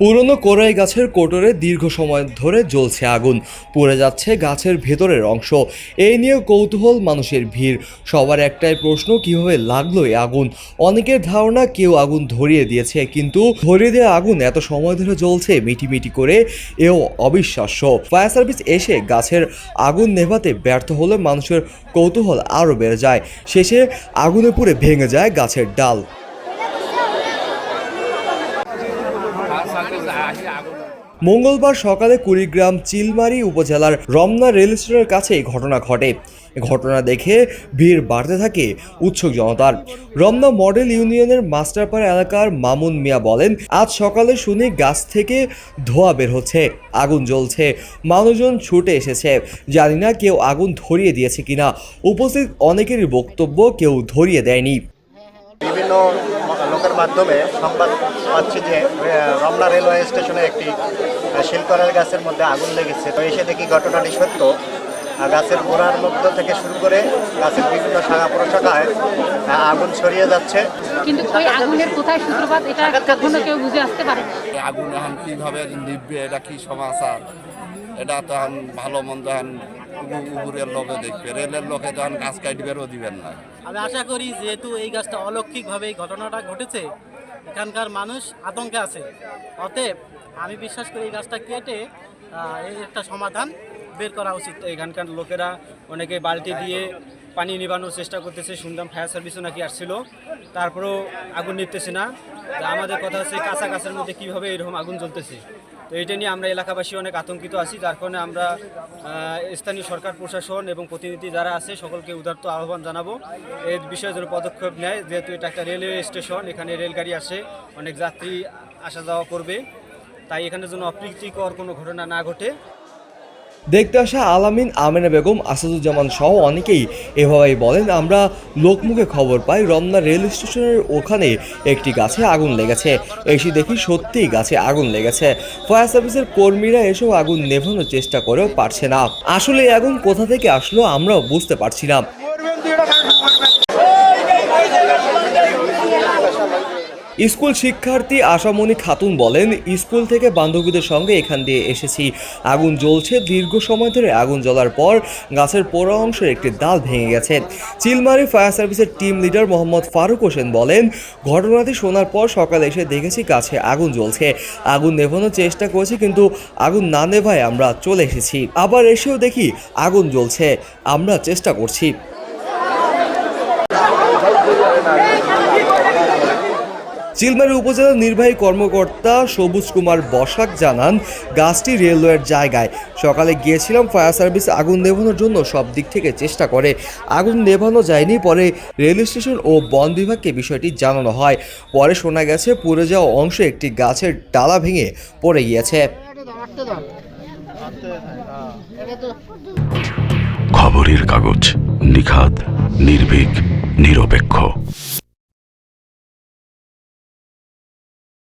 পুরনো কোরাই গাছের কোটরে দীর্ঘ সময় ধরে জ্বলছে আগুন। পুড়ে যাচ্ছে গাছের ভেতরের অংশ। এই নিয়ে কৌতূহল মানুষের ভিড়। সবার একটাই প্রশ্ন, কীভাবে লাগল এই আগুন? অনেকের ধারণা, কেউ আগুন ধরিয়ে দিয়েছে, কিন্তু ধরিয়ে দেওয়া আগুন এত সময় ধরে জ্বলছে মিটিমিটি করে, এও অবিশ্বাস্য। ফায়ার সার্ভিস এসে গাছের আগুন নেভাতে ব্যর্থ হলে মানুষের কৌতূহল আরও বেড়ে যায়। শেষে আগুনে পুড়ে ভেঙে যায় গাছের ডাল। মঙ্গলবার সকালে কুড়িগ্রাম চিলমারি উপজেলার রমনা রেল স্টেশনের কাছে এই ঘটনা ঘটে। ঘটনা দেখে ভিড় বাড়তে থাকে উৎসুক জনতার। রমনা মডেল ইউনিয়নের মাস্টারপাড়া এলাকার মামুন মিয়া বলেন, আজ সকালে শুনি গাছ থেকে ধোয়া বের হচ্ছে, আগুন জ্বলছে, মানুষজন ছুটে এসেছে। জানি না কেউ আগুন ধরিয়ে দিয়েছে কিনা। উপস্থিত অনেকেরই বক্তব্য কেউ ধরিয়ে দেয়নি। বিভিন্ন লোকের মাধ্যমে সংবাদ পাচ্ছি যে রমনা রেলওয়ে স্টেশনে একটি শিলকরের গাছের মধ্যে আগুন লেগেছে। তো এসে দেখি ঘটনাটি সত্য। গাছের গোড়ার মধ্য থেকে শুরু করে গাছের বিভিন্ন শাখা প্রশাখায় আগুন ছড়িয়ে যাচ্ছে। কিন্তু ওই আগুনের কোথায় সূত্রপাত এটা এখনও কেউ বুঝে আসতে পারে? আগুন এখন কীভাবে নিববে এটা কি সমাচার? এটা তো এখন ভালো মন্দ এখন উপরের লোকে দেখবে। রেলের লোকে গাছ কাটবেরও দিবেন না। আমি আশা করি যেহেতু এই গাছটা অলৌকিকভাবে এই ঘটনাটা ঘটেছে এখানকার মানুষ আতঙ্কে আছে। অতএব আমি বিশ্বাস করি এই গাছটা কেটে এর একটা সমাধান বের করা উচিত। এখানকার লোকেরা অনেকে বালতি দিয়ে পানি নিবানোর চেষ্টা করতেছে শুনলাম ফায়ার সার্ভিসও নাকি আসছিল। তারপরেও আগুন নিতেছে না। তা আমাদের কথা হচ্ছে কাঁচা গাছের মধ্যে কীভাবে এরকম আগুন জ্বলতেছে? তো এটা নিয়ে আমরা এলাকাবাসী অনেক আতঙ্কিত আছি, যার কারণে আমরা স্থানীয় সরকার, প্রশাসন এবং প্রতিনিধি যারা আছে সকলকে উদার্ত আহ্বান জানাব। এর বিষয়ে যেন পদক্ষেপ নেয়, যেহেতু এটা একটা রেলওয়ে স্টেশন, এখানে রেলগাড়ি আসে, অনেক যাত্রী আসা যাওয়া করবে। তাই এখানে যেন অপ্রীতিকর কোনো ঘটনা না ঘটে। দেখতে আসা আলামিন, আমেনা বেগম, আসাদুজ্জামান সহ অনেকেই এভাবেই বলেন, আমরা লোকমুখে খবর পাই, রমনা রেল স্টেশনের ওখানে একটি গাছে আগুন লেগেছে। এসে দেখি সত্যিই গাছে আগুন লেগেছে। ফায়ার সার্ভিসের কর্মীরা এসব আগুন নেভানোর চেষ্টা করেও পারছে না। আসলে আগুন কোথা থেকে আসলো আমরাও বুঝতে পারছি না। স্কুল শিক্ষার্থী আশামণি খাতুন বলেন, স্কুল থেকে বান্ধবীদের সঙ্গে এখান দিয়ে এসেছি। আগুন জ্বলছে, দীর্ঘ সময় ধরে আগুন জ্বলার পর গাছের পোড়া অংশের একটি ডাল ভেঙে গেছে। চিলমারি ফায়ার সার্ভিসের টিম লিডার মোহাম্মদ ফারুক হোসেন বলেন, ঘটনাটি শোনার পর সকালে এসে দেখেছি গাছে আগুন জ্বলছে। আগুন নেভানোর চেষ্টা করেছি, কিন্তু আগুন না নেভায় আমরা চলে এসেছি। আবার এসেও দেখি আগুন জ্বলছে। আমরা চেষ্টা করছি। চিলমারি উপজেলা নির্বাহী কর্মকর্তা সবুজ কুমার বসাক জানান, গাছটি রেলওয়ের জায়গায়। সকালে গিয়েছিলাম ফায়ার সার্ভিস আগুন নেভানোর জন্য, সব দিক থেকে চেষ্টা করে। আগুন নেভানো যায়নি, পরে রেল স্টেশন ও বন বিভাগকে বিষয়টি জানানো হয়। পরে শোনা গেছে, পুড়ে যাওয়া অংশে একটি গাছের ডালা ভেঙে পড়ে গিয়েছে। খবরের কাগজ নিখাত নির্ভীক, নিরপেক্ষ।